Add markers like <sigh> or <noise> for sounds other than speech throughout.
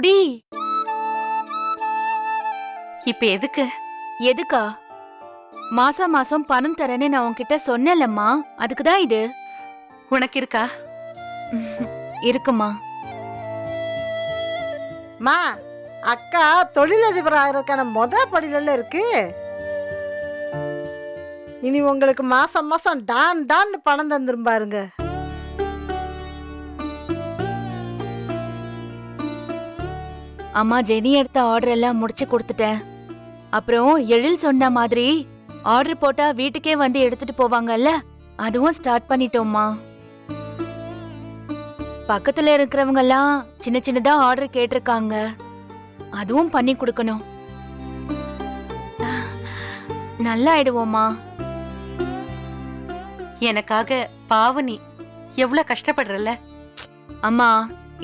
குடி இப்ப எதுக்கு? எதுக்கா? மாசா மாசம் பணம் தரேன்னு நான் உன்கிட்ட சொன்னேன்லம்மா. அதுக்கு தான் இது. உனக்கு இருக்கா? இருக்குமா மா அக்கா தொழிலதிபர் ஆகிறதுக்கான மொத படியில இருக்கு? இனி உங்களுக்கு மாசம் மாசம் டான் டான் பணம் தந்துரும் பாருங்க. அம்மா ஜெனி எடுத்த ஆர்டர் எல்லாம் முடிச்சு கொடுத்துட்டேன். அப்புறம் எழில் சொன்ன மாதிரி ஆர்டர் போட்டா வீட்டுக்கே வந்து எடுத்துட்டு போவாங்கல்ல? அதுவும் ஸ்டார்ட் பண்ணிட்டோம்மா. பக்கத்துல இருக்கிறவங்க எல்லாம் சின்ன சின்னதா ஆர்டர் கேட்டிருக்காங்க. அதுவும் பண்ணி கொடுக்கணும். நல்லா ஆயிடுவோம்மா எனக்காக பாவனி எவ்வளவு கஷ்டப்படுறல அம்மா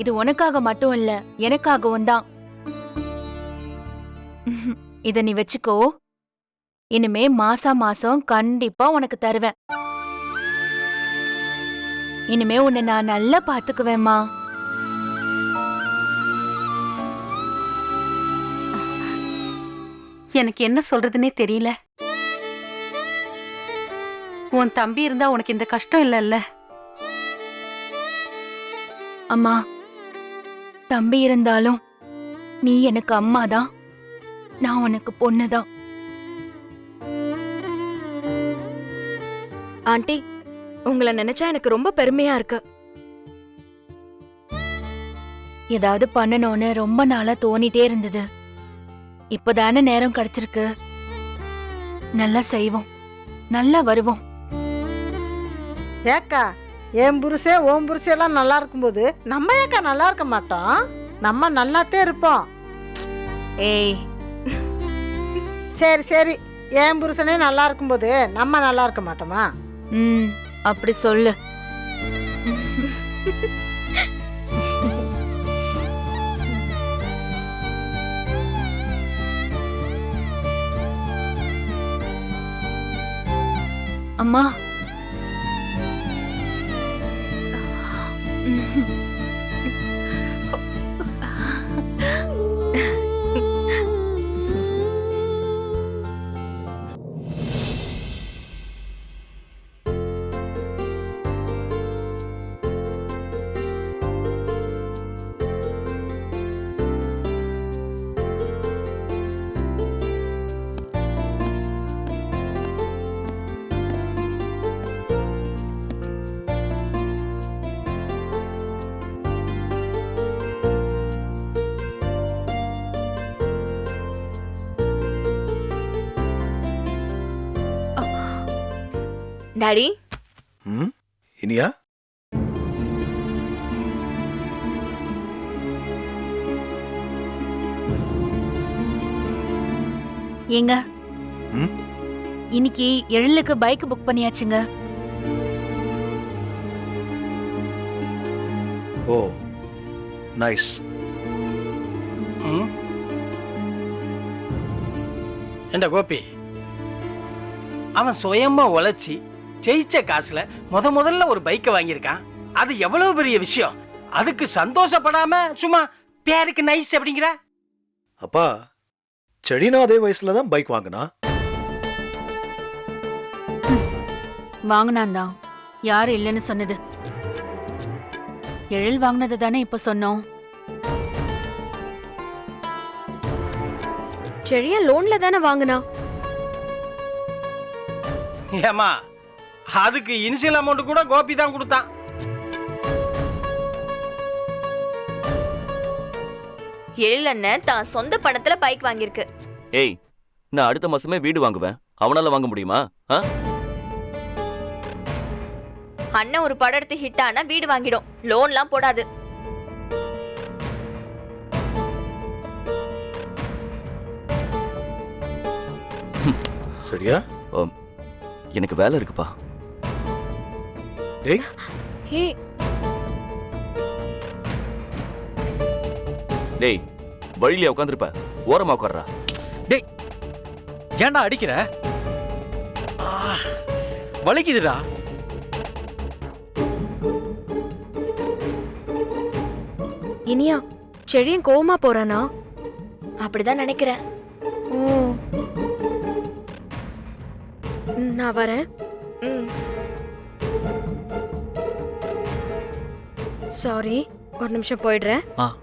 இது உனக்காக மட்டும் இல்ல எனக்காகவும் தான். இத நீ வச்சுக்கோ. இனிமே மாசா மாசம் கண்டிப்பா உனக்கு தருவேன். இனிமே உன்னை நான் நல்லா பாத்துக்குவேம்மா. எனக்கு என்ன சொல்றதுன்னே தெரியல. உன் தம்பி இருந்தா உனக்கு இந்த கஷ்டம் இல்லல்ல? அம்மா தம்பி இருந்தாலும் நீ எனக்கு அம்மா தான் நான் உனக்கு பொண்ணுதான். ஆண்டி உங்களை நினைச்சா எனக்கு ரொம்ப பெருமையா இருக்கு. ஏதாவது பண்ணணும்னு ரொம்ப நாளா தோணிட்டே இருந்தது. இப்பதானே நேரம் கிடைச்சிருக்கு. நல்லா செய்வோம். நல்லா வருவோம். ஏக்கா என் புருஷே ஓம் புருஷே எல்லாம் நல்லா இருக்கும்போது நம்ம ஏக்கா நல்லா இருக்க மாட்டோம். நம்ம நல்லாத்தே இருப்போம். ஏய் சரி சரி. என் புருஷனே நல்லா இருக்கும்போது நம்ம நல்லா இருக்க மாட்டோமா? ம் அப்படி சொல்லு. அம்மா. டாடி? ம்? இனியா? ஏங்க. ம்? இன்னைக்கு எழிலுக்கு பைக் புக் பண்ணியாச்சுங்க. Oh nice. ம். ஏண்டா கோபி? அவன் சுயமா உழைச்சி ஜெயிச்ச காசுல முத முதல்ல ஒரு பைக்கை வாங்கியிருக்கான். அது எவ்வளவு பெரிய விஷயம்? அதுக்கு சந்தோஷப்படாம சும்மா பேருக்கு நைஸ் அப்படிங்கிற? அப்பா செடினா அதே வயசுல தான் பைக் வாங்கினா? வாங்கினான் தான். யாரும் இல்லைன்னு சொன்னது. எழில் வாங்கினது தானே இப்ப சொன்னோம். செழியா லோன்ல தானே வாங்கினா? ஏமா அதுக்கு இனிஷியல் அமௌண்ட் கூட கோபி தான் கொடுத்தான். எழில் அண்ணன் தான் சொந்த பணத்துல பைக் வாங்கியிருக்கு. ஏய் நான் அடுத்த மாசமே வீடு வாங்குவேன். அவனால வாங்க முடியுமா? ஆ? அண்ணன் ஒரு படம் எடுத்து ஹிட் ஆனா வீடு வாங்கிடும். லோன்லாம் போடாது. சரியா? எனக்கு வேலை இருக்குப்பா. ஏய். ஹே டேய் வழியில உட்காந்துருப்ப ஓரமா உட்கார்றா ஏன்டா அடிக்கிற? வலிக்குதுடா. இனியா செழியன் கோவமா போறானா? அப்படிதான் நினைக்கிறேன். ஓ. ம், நான் வரேன். ம். சாரி ஒரு நிமிஷம் போயிடுறேன். ஆ.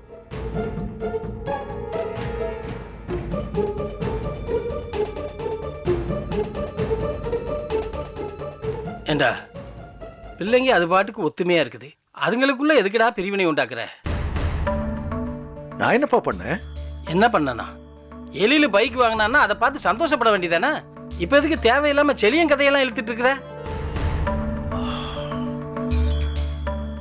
ஏண்டா பிள்ளைங்க அது பாட்டுக்கு ஒத்துமையா இருக்குது. அதுங்களுக்குள்ள எதுக்குடா பிரிவினை உண்டாக்குற? நான் என்னப்பா பண்ணேன் என்ன பண்ணனா? எலியில பைக் வாங்கினான்னா அதை பார்த்து சந்தோஷப்பட வேண்டியதானே? இப்போ எதுக்கு தேவையில்லாம செலியன் கதையெல்லாம் இழுத்துட்டு இருக்கிற?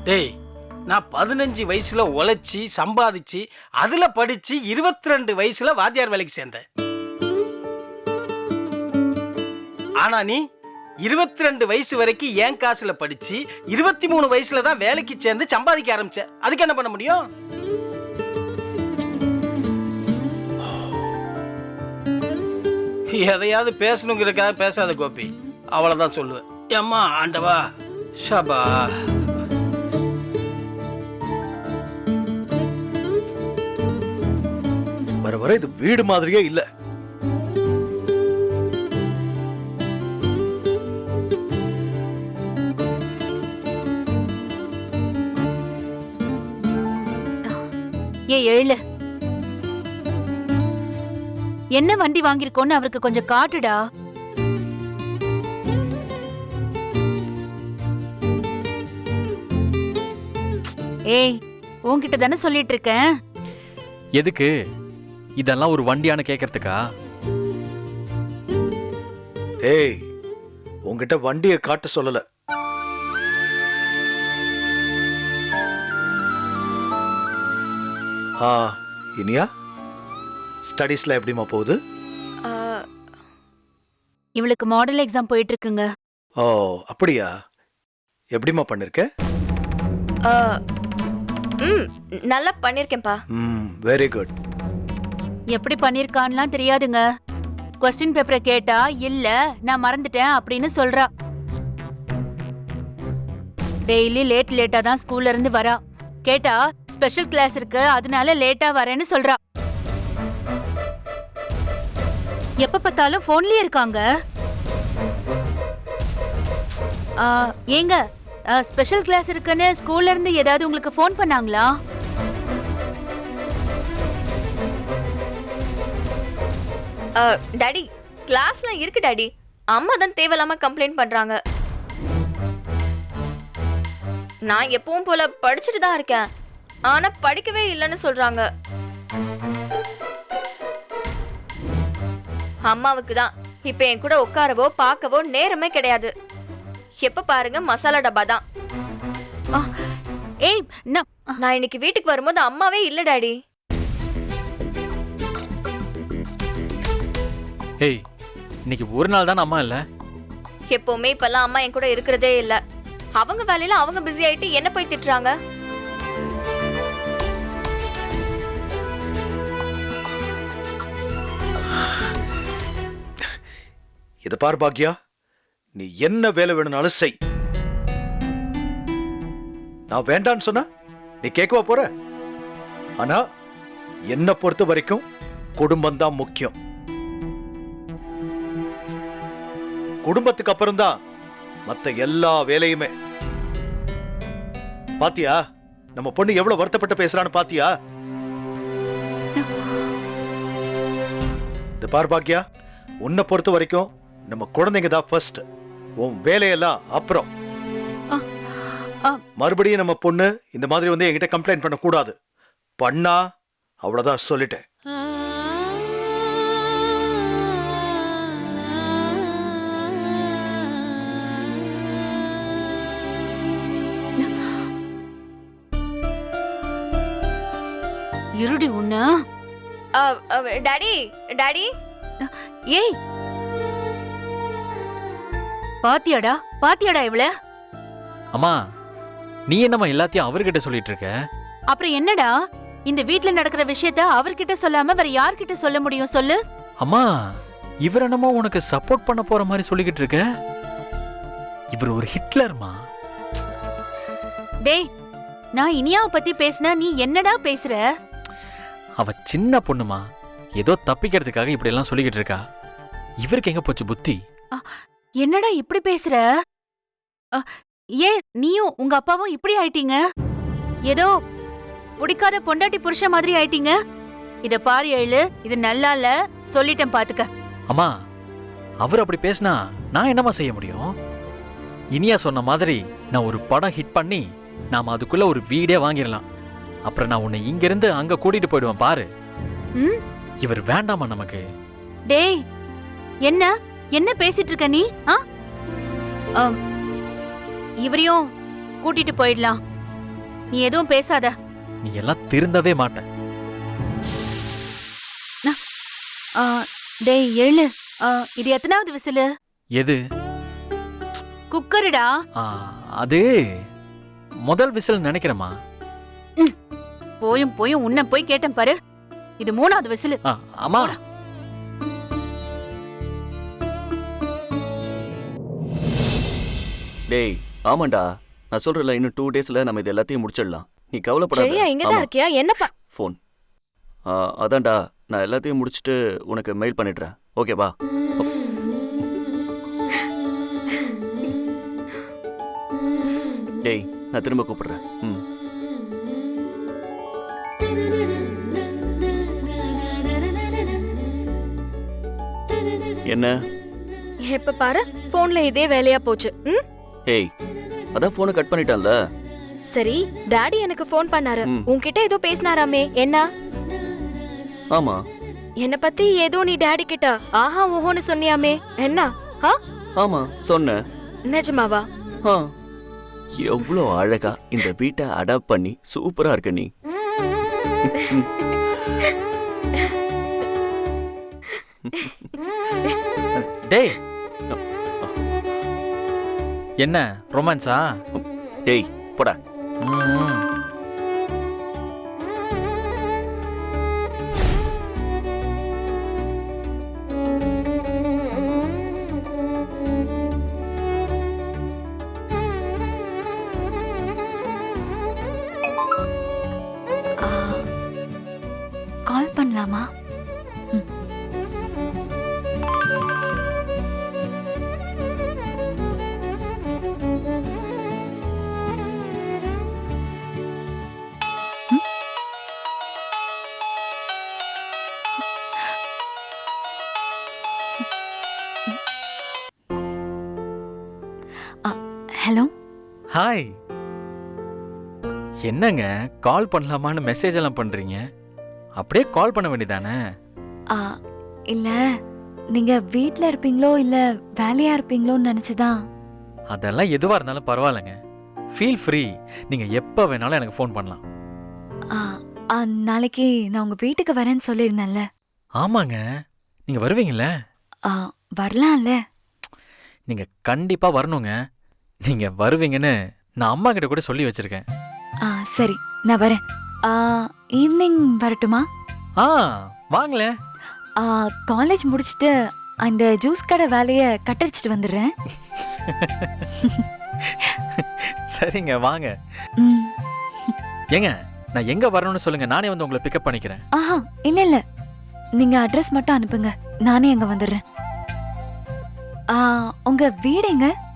டேய் நான் பதினஞ்சு வயசுல உழைச்சி சம்பாதிச்சு அதுல படிச்சு இருபத்தி ரெண்டு வயசுல வாத்தியார் வேலைக்கு சேர்ந்தேன். ஆனா நீ இருபத்தி ரெண்டு வயசு வரைக்கும் என் காசுல படிச்சு இருபத்தி மூணு வயசில் தான் வேலைக்கு சேர்ந்து சம்பாதிக்க ஆரம்பிச்ச. அதுக்கு என்ன பண்ண முடியும்? எதையாவது பேசணுங்கிறதுக்காக பேசாத கோபி. அவ்வளவுதான் சொல்லுவேன். ஏம்மா ஆண்டவா ஷபா. வர வர இது வீடு மாதிரியே இல்ல. ஏ எழுல என்ன வண்டி வாங்கியிருக்கோன்னு அவருக்கு கொஞ்சம் காட்டுடா. ஏய் உன்கிட்ட தானே சொல்லிட்டு இருக்கேன். எதுக்கு? இதெல்லாம் ஒரு வண்டியான கேட்கறதுக்கா ஏய் உன்கிட்ட வண்டியை காட்ட சொல்லல. ஆ இனியா? ஸ்டடீஸ்ல எப்படிமா போகுது? இவளுக்கு மாடல் எக்ஸாம் போயிட்டு இருக்குங்க ஓ அப்படியா? எப்படிமா பண்ணிருக்க? ஆ, ம் நல்லா பண்ணிருக்கேன்ப்பா. ம் வெரி குட் எப்படி பண்ணிருக்கான்லாம் தெரியாதுங்க. கொஸ்டின் பேப்பரை கேட்டா இல்ல நான் மறந்துட்டேன் அப்படின்னு சொல்றா. டெய்லி லேட் லேட்டா தான் ஸ்கூல்ல இருந்து வரா. கேட்டா ஸ்பெஷல் கிளாஸ் இருக்கு அதனால லேட்டா வரேன்னு சொல்றா. எப்ப பார்த்தாலும் போன்லயே இருக்காங்க. ஏங்க ஸ்பெஷல் கிளாஸ் இருக்குன்னு ஸ்கூல்ல இருந்து ஏதாவது உங்களுக்கு ஃபோன் பண்ணாங்களா? டாடி கிளாஸ்லாம் இருக்கு டாடி. அம்மா தான் தேவையில்லாம கம்ப்ளைண்ட் பண்றாங்க. நான் எப்பவும் போல படிச்சுட்டு தான் இருக்கேன். ஆனா படிக்கவே இல்லைன்னு சொல்றாங்க. அம்மாவுக்கு தான். இப்ப என் கூட உட்காரவோ பார்க்கவோ நேரமே கிடையாது. எப்ப பாருங்க மசாலா டப்பா தான். ஏய் நான் நான் இன்னைக்கு வீட்டுக்கு வரும்போது அம்மாவே இல்ல டாடி. ஏய் இன்னைக்கு ஒரு நாள் தான் அம்மா இல்ல? எப்பவுமே இப்பெல்லாம் அம்மா என் கூட இருக்கிறதே இல்ல. அவங்க வேலையில அவங்க பிஸி ஆயிட்டு என்ன போய் திட்டுறாங்க? இத பார் பாக்யா நீ என்ன வேலை வேணும்னாலும் செய். நான் வேண்டான்னு சொன்னா நீ கேட்கவா போற? ஆனா என்ன பொறுத்த வரைக்கும் குடும்பம் தான் முக்கியம். குடும்பத்துக்கு அப்புறம் தான் மத்த எல்லா வேலையுமே. பாத்தியா நம்ம பொண்ணு எவ்வளவு வருத்தப்பட்டு பேசுறான்னு பாத்தியா? இந்த பார் பாக்கியா உன்னை பொறுத்த வரைக்கும் நம்ம குழந்தைங்க தான் ஃபர்ஸ்ட் உன் வேலையெல்லாம் அப்புறம். மறுபடியும் நம்ம பொண்ணு இந்த மாதிரி வந்து என்கிட்ட கம்ப்ளைண்ட் பண்ண கூடாது பண்ணா அவ்வளவுதான் சொல்லிட்டேன். இருடி உன்ன. Daddy daddy. ஏய். பாத்தியாடா பாத்தியாடா இவள? அம்மா நீ என்னம்மா எல்லாத்தையும் அவர்கிட்ட சொல்லிட்டு இருக்க? அப்புறம் என்னடா? இந்த வீட்ல நடக்கிற விஷயத்த அவர்கிட்ட சொல்லாம வேற யார்கிட்ட சொல்ல முடியும் சொல்லு? அம்மா இவர் என்னமோ உனக்கு சப்போர்ட் பண்ண போற மாதிரி சொல்லிக்கிட்டு இருக்க? இவர் ஒரு ஹிட்லர்மா? டேய் நான் இனியாவை பத்தி பேசினா நீ என்னடா பேசுற? அவ சின்ன பொண்ணுமா? ஏதோ தப்பிக்கிறதுக்காக இப்படி எல்லாம் சொல்லிக்கிட்டு இருக்கா. இவருக்கு எங்க போச்சு புத்தி? என்னடா இப்படி பேசுற? ஏன் நீயும் உங்க அப்பாவும் இப்படி ஆயிட்டீங்க? ஏதோ பிடிக்காத பொண்டாட்டி புருஷன் மாதிரி ஆயிட்டீங்க? இத பாரு எழு இது நல்லா இல்ல. சொல்லிட்டேன் பாத்துக்க. அம்மா அவர் அப்படி பேசினா நான் என்னம்மா செய்ய முடியும்? இனியா சொன்ன மாதிரி நான் ஒரு படம் ஹிட் பண்ணி நாம அதுக்குள்ள ஒரு வீடே வாங்கிடலாம். அப்புறம் நான் உன்னை இங்கிருந்து அங்க கூட்டிட்டு போயிடுவேன் பாரு. ம்? இவர் வேண்டாமா நமக்கு? டேய் என்ன? என்ன பேசிட்டு இருக்க நீ? ஆ? அம், இவரையும் கூட்டிட்டு போயிடலாம். நீ எதுவும் பேசாத. நீ எல்லாம் திருந்தவே மாட்ட. ஆ, டேய் எழு ஆ, இது எத்தனாவது விசிலு? எது? குக்கருடா? ஆ, அது முதல் விசில் நினைக்கிறேம்மா. போயும் போயும் உன்னை போய் கேட்டேன் பாரு. இது மூணாவது விசிலு. ஆ, அம்மா டேய் ஆமாண்டா. நான் சொல்றல இன்னும் டூ டேஸ்ல நம்ம இது எல்லாத்தையும் முடிச்சிடலாம். நீ கவலைப்படாத. சரியா இங்கதான் ஆமா, இருக்கியா? என்னப்பா? ஃபோன் ஆ, அதான்டா. நான் எல்லாத்தையும் முடிச்சுட்டு உனக்கு மெயில் பண்ணிடுறேன். ஓகேவா டேய் நான் திரும்ப கூப்பிடுறேன். ம். என்ன? எப்ப பாரு போன்ல இதே வேலையா போச்சு. ம்? ஏய் அதான் ஃபோனை கட் பண்ணிட்டான்ல. சரி டாடி எனக்கு ஃபோன் பண்ணாரு. உன்கிட்ட ஏதோ பேசினாராமே என்ன? ஆமா. என்ன பத்தி ஏதோ நீ டாடி கிட்ட ஆஹா ஓஹோன்னு சொன்னியாமே என்ன? ஆ? ஆமா சொன்னேன் நிஜமாவா? ஆ. எவ்வளோ அழகா இந்த வீட்டை அடாப்ட் பண்ணி சூப்பரா இருக்க நீ. <laughs> டேய். என்ன ரொமான்ஸா? டேய் போடா. ம். கால் பண்ணலாமா? ஹாய் என்னங்க? கால் பண்ணலாமான்னு மெசேஜ் எல்லாம் பண்றீங்க? அப்படியே கால் பண்ண வேண்டியதானே? இல்ல. நீங்க வீட்ல இருப்பீங்களோ இல்ல வேலையா இருப்பீங்களோன்னு நினைச்சுதான். அதெல்லாம் எதுவா இருந்தாலும் பரவாயில்லைங்க. ஃபீல் ஃப்ரீ நீங்க எப்ப வேணாலும் எனக்கு ஃபோன் பண்ணலாம். ஆ, ஆ, நாளைக்கு நான் உங்க வீட்டுக்கு வரேன்னு சொல்லியிருந்தேன்ல. ஆமாங்க. நீங்க வருவீங்கல்ல? ஆ, வரலாம்ல. நீங்க கண்டிப்பா வரணுங்க. நீங்க வருவீங்கன்னு நான் அம்மா கிட்ட கூட சொல்லி வச்சிருக்கேன். ஆ சரி நான் வரேன். ஆ, ஈவினிங் வரட்டுமா? ஆ வாங்களேன். ஆ, காலேஜ் முடிச்சுட்டு அந்த ஜூஸ் கடை வேலையை கட்டடிச்சிட்டு வந்துடுறேன். சரிங்க வாங்க. ம். ஏங்க நான் எங்க வரணும்னு சொல்லுங்க நானே வந்து உங்களை பிக்கப் பண்ணிக்கிறேன். ஆஹா இல்ல இல்ல. நீங்க அட்ரஸ் மட்டும் அனுப்புங்க நானே அங்க வந்துடுறேன். ஆ, உங்க வீடு எங்க?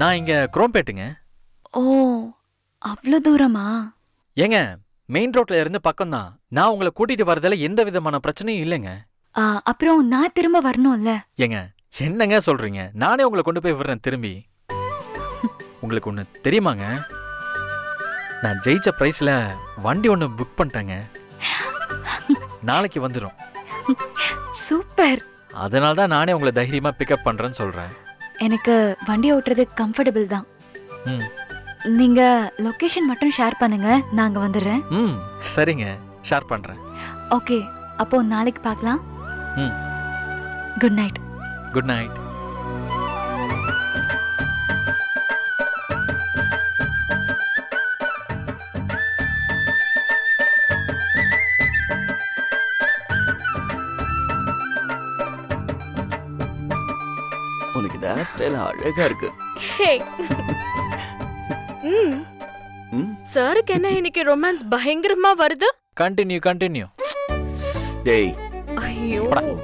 நான் இங்க குரோம்பேட்டுங்க. ஓ அவ்வளோ தூரமா? ஏங்க மெயின் ரோட்ல இருந்து பக்கம் தான் நான் உங்களை கூட்டிட்டு வரதுல எந்த விதமான பிரச்சனையும் இல்லைங்க. ஆ, அப்புறம் நான் திரும்ப வரணும்ல? ஏங்க என்னங்க சொல்றீங்க? நானே உங்களை கொண்டு போய் விடுறேன் திரும்பி. உங்களுக்கு ஒன்று தெரியுமாங்க? நான் ஜெயிச்ச ப்ரைஸில் வண்டி ஒன்று புக் பண்ணிட்டேங்க. நாளைக்கு வந்துடும் சூப்பர். அதனால தான் நானே உங்களை தைரியமாக பிக்கப் பண்ணுறேன்னு சொல்கிறேன் எனக்கு வண்டி ஓட்டுறது கம்ஃபர்டபுள் தான். ம். நீங்க லொகேஷன் மட்டும் ஷேர் பண்ணுங்க நான் அங்க வந்துடுறேன். ம் சரிங்க. ஷேர் பண்ணுறேன் ஓகே அப்போ நாளைக்கு பார்க்கலாம். ம். Good night good night style அழகா இருக்கு. ஹே. ம். ம்? சாருக்கு என்ன இன்னைக்கு ரொமான்ஸ் பயங்கரமா வருது? கண்டினியூ கண்டினியூ டேய். ஐயோ.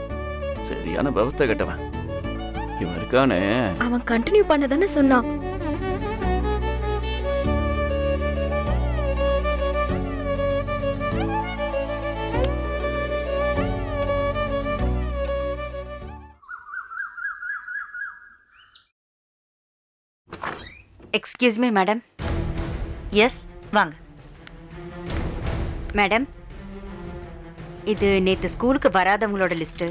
சரியான விவஸ்தை கட்டவன். இவன் இருக்கானே. அவன் கண்டினியூ பண்ண தானே சொன்னான். எக்ஸ்கியூஸ் மீ மேடம் எஸ் வாங்க. மேடம் இது நேத்து ஸ்கூலுக்கு வராதவங்களோட லிஸ்ட்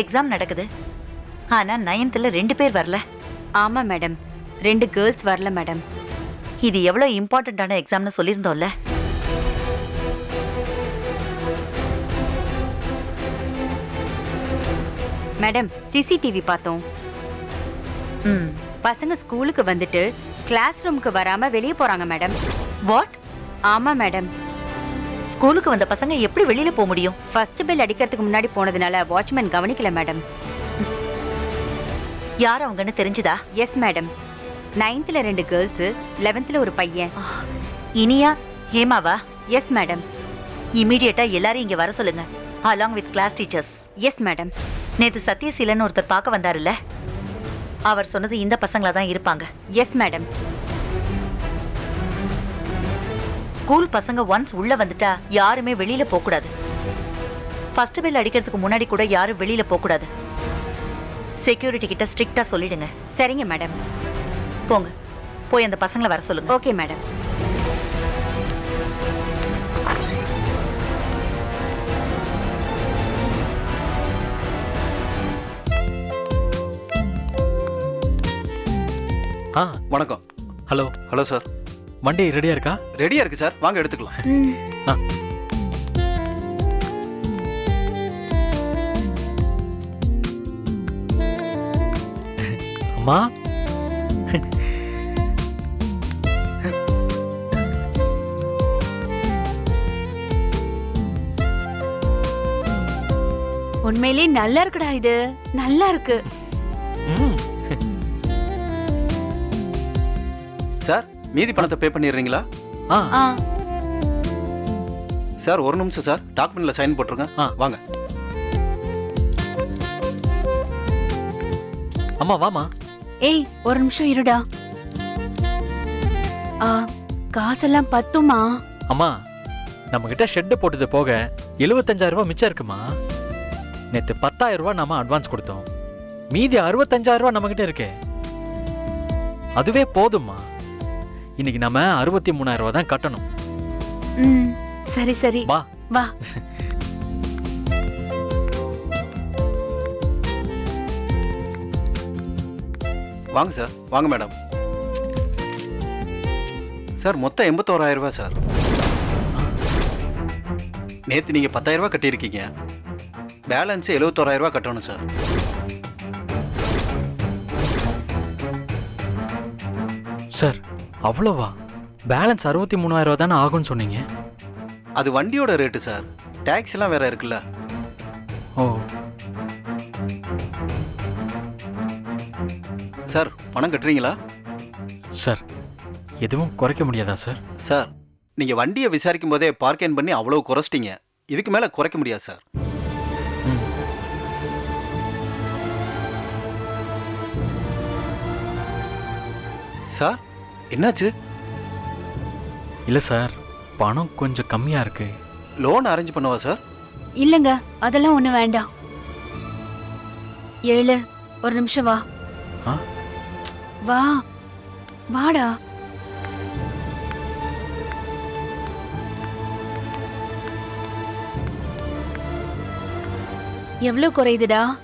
எக்ஸாம் நடக்குது. ஆனா நைன்த்ல ரெண்டு பேர் வரல. ஆமா மேடம் ரெண்டு கேர்ள்ஸ் வரல மேடம் இது எவ்வளவு இம்பார்ட்டன்டான எக்ஸாம்னு சொல்லியிருந்தோம்ல. மேடம் சிசிடிவி பார்த்தோம். ம் பசங்க ஸ்கூலுக்கு வந்துட்டு கிளாஸ் ரூமுக்கு வராம வெளியே போறாங்க மேடம். வாட் ஆமா மேடம். ஸ்கூலுக்கு வந்த பசங்க எப்படி வெளியில போக முடியும்? ஃபர்ஸ்ட் பெல் அடிக்கிறதுக்கு முன்னாடி போனதுனால வாட்ச்மேன் கவனிக்கல மேடம். யார் அவங்கன்னு தெரிஞ்சுதா? எஸ் மேடம் நைன்த்ல ரெண்டு கேர்ள்ஸ் லெவன்த்ல ஒரு பையன். இனியா ஹேமாவா? எஸ் மேடம் இமீடியட்டா எல்லாரும் இங்க வர சொல்லுங்க along with class teachers yes madam நேத்து சத்யசீலன் ஒருத்தர் பார்க்க வந்தாருல்ல? அவர் சொன்னது இந்த பசங்களா தான் இருப்பாங்க. எஸ் மேடம் ஸ்கூல் பசங்க ஒன்ஸ் உள்ள வந்துட்டா யாருமே வெளியில போக கூடாது ஃபர்ஸ்ட் பெல் அடிக்கிறதுக்கு முன்னாடி கூட யாரும் வெளியில போக கூடாது செக்யூரிட்டி கிட்ட ஸ்ட்ரிக்ட்டா சொல்லிடுங்க. சரிங்க மேடம் போங்க. போய் அந்த பசங்களை வர சொல்லுங்க. ஓகே மேடம் ஆ. வணக்கம். ஹலோ. Hello sir. வண்டி ரெடியா இருக்கா? ரெடியா இருக்கு சார். வாங்க எடுத்துக்கலாம். ஆ. அம்மா. உண்மையிலேயே நல்லா இருக்குடா இது. நல்லா இருக்கு. மீதி பணத்தை பே பண்ணிடுறீங்களா? ஆ. சார் ஒரு நிமிஷம் சார் டாக்குமெண்ட்ல சைன் போட்டுருங்க. ஆ. வாங்க. அம்மா வாமா ஏய் ஒரு நிமிஷம் இருடா. ஆ காசெல்லாம் பத்துமா? அம்மா நம்ம கிட்ட ஷெட்டு போட்டது போக 75000 ரூபாய் மிச்சம் இருக்குமா? நேத்து 10000 ரூபாய் நாம அட்வான்ஸ் கொடுத்தோம். மீதி 65000 ரூபாய் நம்ம கிட்ட இருக்கே. அதுவே போதும்மா. இன்னைக்கு நம்ம அறுபத்தி மூணாயிரம் ரூபாய் தான் கட்டணும். ம் சரி சரி. வா. வா. வாங்க சார். வாங்க மேடம். சார் மொத்தம் எண்பத்தோராயிரம் ரூபாய் சார். நேற்று நீங்கள் பத்தாயிரம் ரூபாய் கட்டியிருக்கீங்க. பேலன்ஸ் எழுபத்தோராயிரம் ரூபாய் கட்டணும் சார். சார் அவ்வளோவா? பேலன்ஸ் அறுபத்தி மூணாயிரம் ரூபாய் தானே ஆகும்னு சொன்னீங்க? அது வண்டியோட ரேட்டு சார். டேக்ஸ் எல்லாம் வேற இருக்குல்ல. ஓ. சார் பணம் கட்டுறீங்களா? சார் எதுவும் குறைக்க முடியாதா சார்? சார் நீங்கள் வண்டியை விசாரிக்கும் போதே பார்க்கேன் பண்ணி அவ்வளோ குறைச்சிட்டீங்க. இதுக்கு மேலே குறைக்க முடியாது சார். சார் என்னாச்சு? இல்லை சார் பணம் கொஞ்சம் கம்மியாக இருக்கு. லோன் அரேஞ்ச் பண்ணவா சார் இல்லங்க அதெல்லாம் ஒண்ணு வேண்டாம். ஏழு ஒரு நிமிஷம் வா. ஆ? வா. வாடா. எவ்வளவு குறையுதுடா?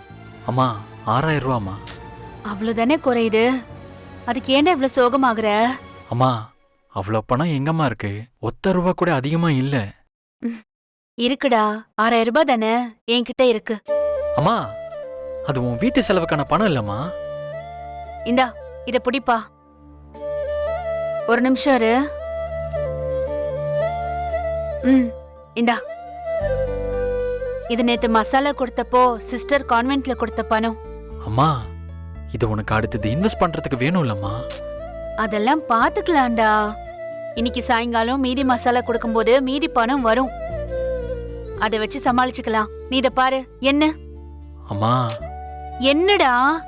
அம்மா ஆறாயிரம் ரூபாம்மா. அவ்வளவுதானே குறையுது? அதுக்கு ஏன்டா இவ்வளவு சோகமாகுற? அம்மா அவ்வளோ பணம் எங்கம்மா இருக்கு? ஒத்த ரூபா கூட அதிகமா இல்ல. இருக்குடா. ஆறாயிரம் ரூபாய் தானே? என்கிட்ட இருக்கு. அம்மா அது உன் வீட்டு செலவுக்கான பணம் இல்லம்மா. இந்தா இத புடிப்பா. ஒரு நிமிஷம் இரு. ம் இந்தா. இது நேத்து மசாலா கொடுத்தப்போ சிஸ்டர் கான்வென்ட்ல கொடுத்த பணம். அம்மா இது உனக்கு அடுத்தது இன்வெஸ்ட் பண்றதுக்கு வேணும் இல்லம்மா அதெல்லாம் பாத்துக்கலாம்டா. இன்னைக்கு சாயங்காலம் மீதி மசாலா கொடுக்கும்போது மீதி பணம் வரும். அதை வச்சு சமாளிச்சுக்கலாம். நீ இத பாரு. என்ன? அம்மா. என்னடா?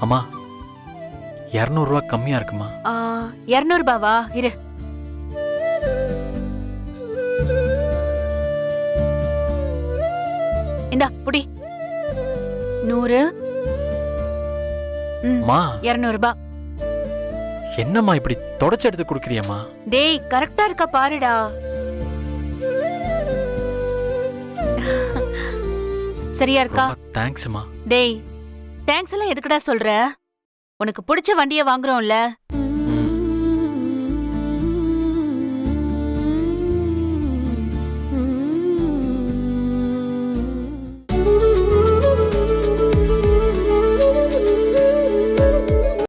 அம்மா இரநூறுவா கம்மியா இருக்குமா? ஆ, இருநூறு ரூபாவா இரு. இந்தா புடி. நூறு. ம், இருநூறு ரூபாய் என்னம்மா இப்படி தொடச்சு எடுத்து கொடுக்குறியம்மா? டேய் கரெக்டா இருக்கா பாருடா. சரியா இருக்கா? தேங்க்ஸ்மா டேய் தேங்க்ஸ் எல்லாம் எதுக்குடா சொல்ற? உனக்கு பிடிச்ச வண்டியை வாங்குறோம்ல.